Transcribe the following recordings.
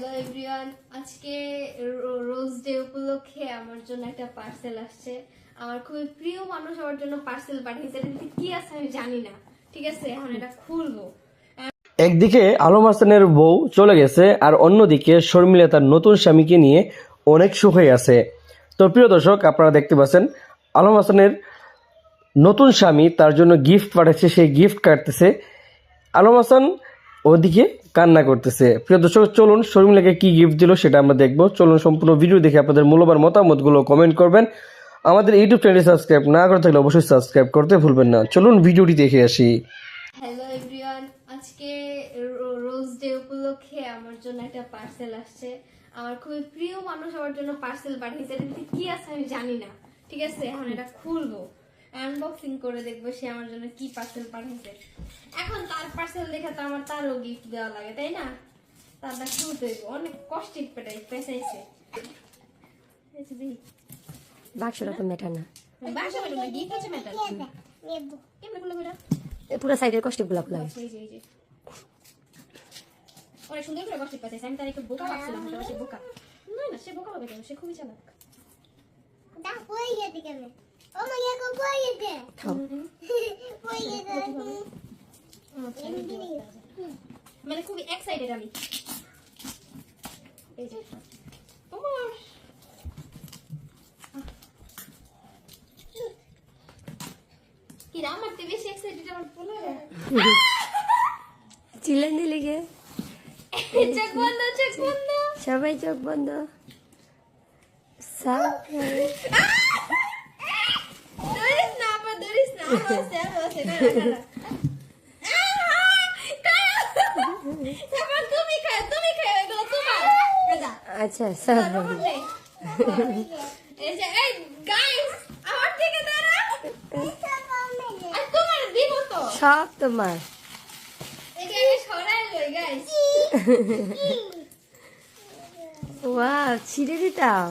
Hello everyone আজকে rose day উপলক্ষে আমার জন্য একটা পার্সেল আসছে। আমার খুবই প্রিয় মানুষ আমার জন্য পার্সেল পাঠিয়েছে। ভিতরে কি আছে আমি জানি না। ঠিক আছে, এখন এটা খুলবো। একদিকে আলম হাসানের বউ চলে গেছে আর অন্যদিকে শর্মিলা তার নতুন স্বামীকে নিয়ে অনেক সুখে আছে। তো প্রিয় দর্শক, আপনারা দেখতে পাচ্ছেন, আলম হাসানের নতুন স্বামী তার জন্য গিফট পাঠাচ্ছে, সেই গিফট কাটতেছে। আলম হাসান ওদিকে কান্না করতেছে। প্রিয় দর্শক, চলুন শর্মিলাকে কি গিফট দিল সেটা আমরা দেখব। চলুন সম্পূর্ণ ভিডিও দেখে আপনাদের মূল্যবান মতামতগুলো কমেন্ট করবেন। আমাদের ইউটিউব চ্যানেল সাবস্ক্রাইব না করে থাকলে অবশ্যই সাবস্ক্রাইব করতে ভুলবেন না। চলুন ভিডিওটি দেখে আসি। হ্যালো এভরিওয়ান আজকে রোজ ডে উপলক্ষে আমার জন্য একটা পার্সেল আসছে। আমার খুবই প্রিয় মানুষ আমার জন্য পার্সেল পাঠিয়েছে। কি আছে আমি জানি না। ঠিক আছে, এখন এটা খুলবো। আনবক্সিং করে দেখব সে আমার জন্য কি পার্সেল পাঠিয়েছে এখন তার পার্সেল দেখে তো আমার তারও গিফট দেওয়া লাগে তাই না তারটা খুলতে হইবো। অনেক কষ্টে পেটাই পেঁচাইছে এই যে দেখি। বাক্সটা তো মেটা না বাসা বাড়ি না, gift হচ্ছে metal। কেমনে খুলবো এটা? এ পুরো সাইডেরগুলা খোলা। অনেক সুন্দর করে। আমি তার একটু বোকা ভাবছিলাম, সে বোকা। না, না, সে বোকা হবে কেন? সে খুবই চালাক। Oh, é com folha de. খাও Folha de. আচ্ছা, এই যে অবস্থা আছে। মানে খুবই এক্সাইটেড আমি এই যে কি রে, আমার তো বেশি এক্সাইটেড আমার বলে দিলে গে চেক বন্ধ চেক বন্ধ সবাই চোখ বন্ধ সাবধানে। তো সব তোমার ওয়াও ছিঁড়ে দিতাম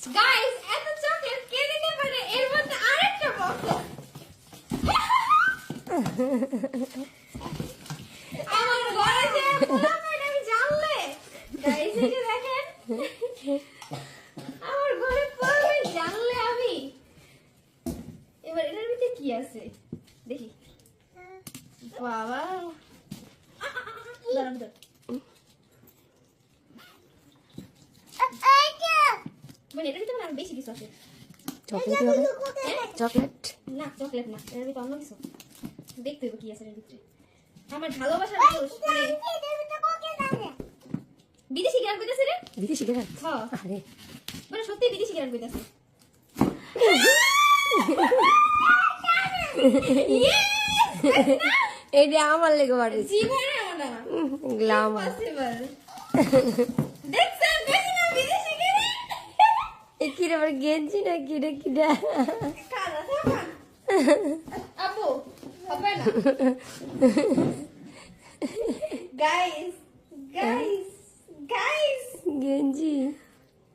গাইস এত চকলেট কে দিতে পারে এর মধ্যে আরেকটা বক্স আমার ঘরে যে পোলাপাইন আমি জানলে? গাইস এই যে দেখেন আমার ঘরে পোলাপাইন জানলে আমি। এবার এটার ভিতরে কি আছে? দেখি। বাবা। দাঁড়ান দাঁড়ান। মানে এটার ভিতরে বেশি কিছু আছে। Chocolate chocolate? না চকলেট না এর ভিতরে অন্য কিছু। দেখতে হবে কি আছে এর ভিতরে। আমার ভালোবাসার মানুষ মানে বিদেশি গান কইতাছে রে? বিদেশি রাখ হ্যাঁ আরে। মানে সত্যি বিদেশি গান কইতাছে। এটা আমার লেগে বাড়ি। না। দেখছেন বেশি না বিদেশি গান? এ কি রে গেঞ্জি না কি রে? কি রে আপু হবে না? গাইস গাইস গাইস গেঞ্জি।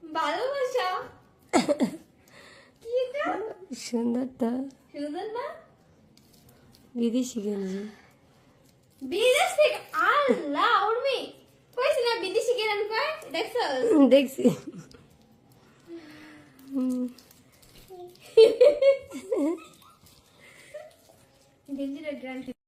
ভালোবাসা? কি এটা? সুন্দর তো সুন্দর না বিদেশি গেঞ্জি। বিদেশ? থেকে আল্লাহ উর্মি কইছি না বিদেশি গেরান কয় দেখছস? They did